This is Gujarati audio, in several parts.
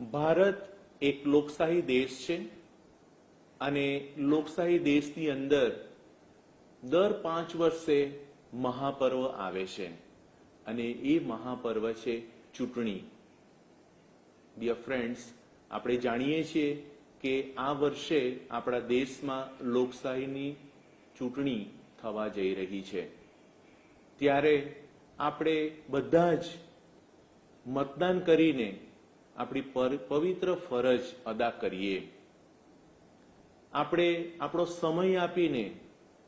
ભારત એક લોકશાહી દેશ છે અને લોકશાહી દેશની અંદર દર પાંચ વર્ષે મહાપર્વ આવે છે અને એ મહાપર્વ છે ચૂંટણી. ડિયર ફ્રેન્ડ્સ આપણે જાણીએ છીએ કે આ વર્ષે આપણા દેશમાં લોકશાહીની ચૂંટણી થવા જઈ રહી છે. ત્યારે આપણે બધા જ મતદાન કરીને આપણી પવિત્ર ફરજ અદા કરીએ. આપણે આપણો સમય આપીને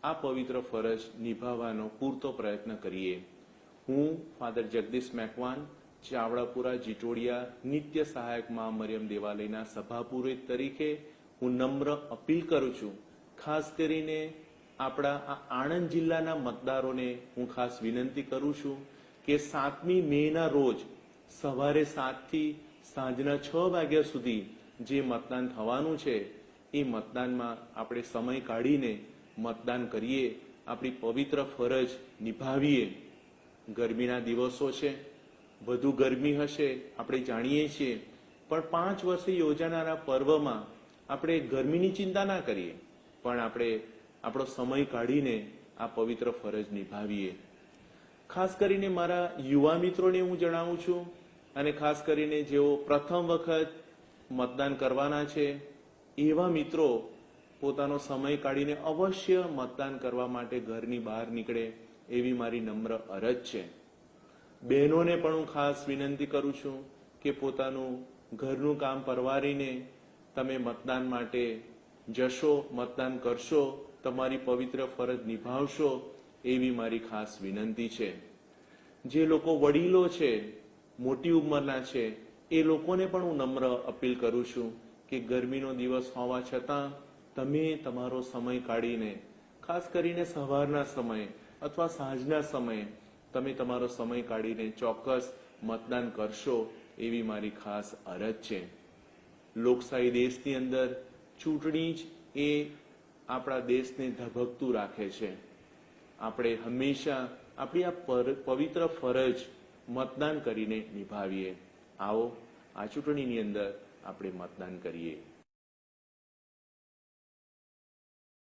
આ પવિત્ર ફરજ નિભાવવાનો પૂરતો પ્રયત્ન કરીએ. હું ફાધર જગદીશ મેકવાન, ચાવડાપુરા, જીટોડિયા, નિત્ય સહાયક મા મરિયમ દેવાલયના સભાપુરોહિત તરીકે હું નમ્ર અપીલ કરું છું, ખાસ કરીને આપણા આ આણંદ જિલ્લાના મતદારોને હું ખાસ વિનંતી કરું છું કે સાતમી મેના રોજ સવારે સાતથી સાંજના છ વાગ્યા સુધી જે મતદાન થવાનું છે, એ મતદાનમાં આપણે સમય કાઢીને મતદાન કરીએ, આપણી પવિત્ર ફરજ નિભાવીએ. ગરમીના દિવસો છે, વધુ ગરમી હશે, આપણે જાણીએ છીએ. પણ પાંચ વર્ષે યોજાનારા પર્વમાં આપણે ગરમીની ચિંતા ના કરીએ, પણ આપણે આપણો સમય કાઢીને આ પવિત્ર ફરજ નિભાવીએ. ખાસ કરીને મારા યુવા મિત્રોને હું જણાવું છું અને ખાસ કરીને જેઓ પ્રથમ વખત મતદાન કરવાના છે, એવા મિત્રો પોતાનો સમય કાઢીને અવશ્ય મતદાન કરવા માટે ઘરની બહાર નીકળે એવી મારી નમ્ર અરજ છે. બહેનોને પણ હું ખાસ વિનંતી કરું છું કે પોતાનું ઘરનું કામ પરવારીને તમે મતદાન માટે જશો, મતદાન કરશો, તમારી પવિત્ર ફરજ નિભાવશો એવી મારી ખાસ વિનંતી છે. જે લોકો વડીલો છે મોટી ઉંમરના છે. એ લોકોને પણ હું નમ્ર અપીલ કરું છું કે ગરમીનો દિવસ હોવા છતાં તમે તમારો સમય કાઢીને, ખાસ કરીને સવારના સમયે અથવા સાંજના સમયે, તમે તમારો સમય કાઢીને ચોક્કસ મતદાન કરશો એવી મારી ખાસ અરજ છે. લોકશાહી દેશની અંદર ચૂંટણી જ એ આપણા દેશને ધબકતું રાખે છે. આપણે હંમેશા આપણી આ પવિત્ર ફરજ મતદાન કરીને નિભાવીએ. આવો આ ચૂંટણીની અંદર આપણે મતદાન કરીએ.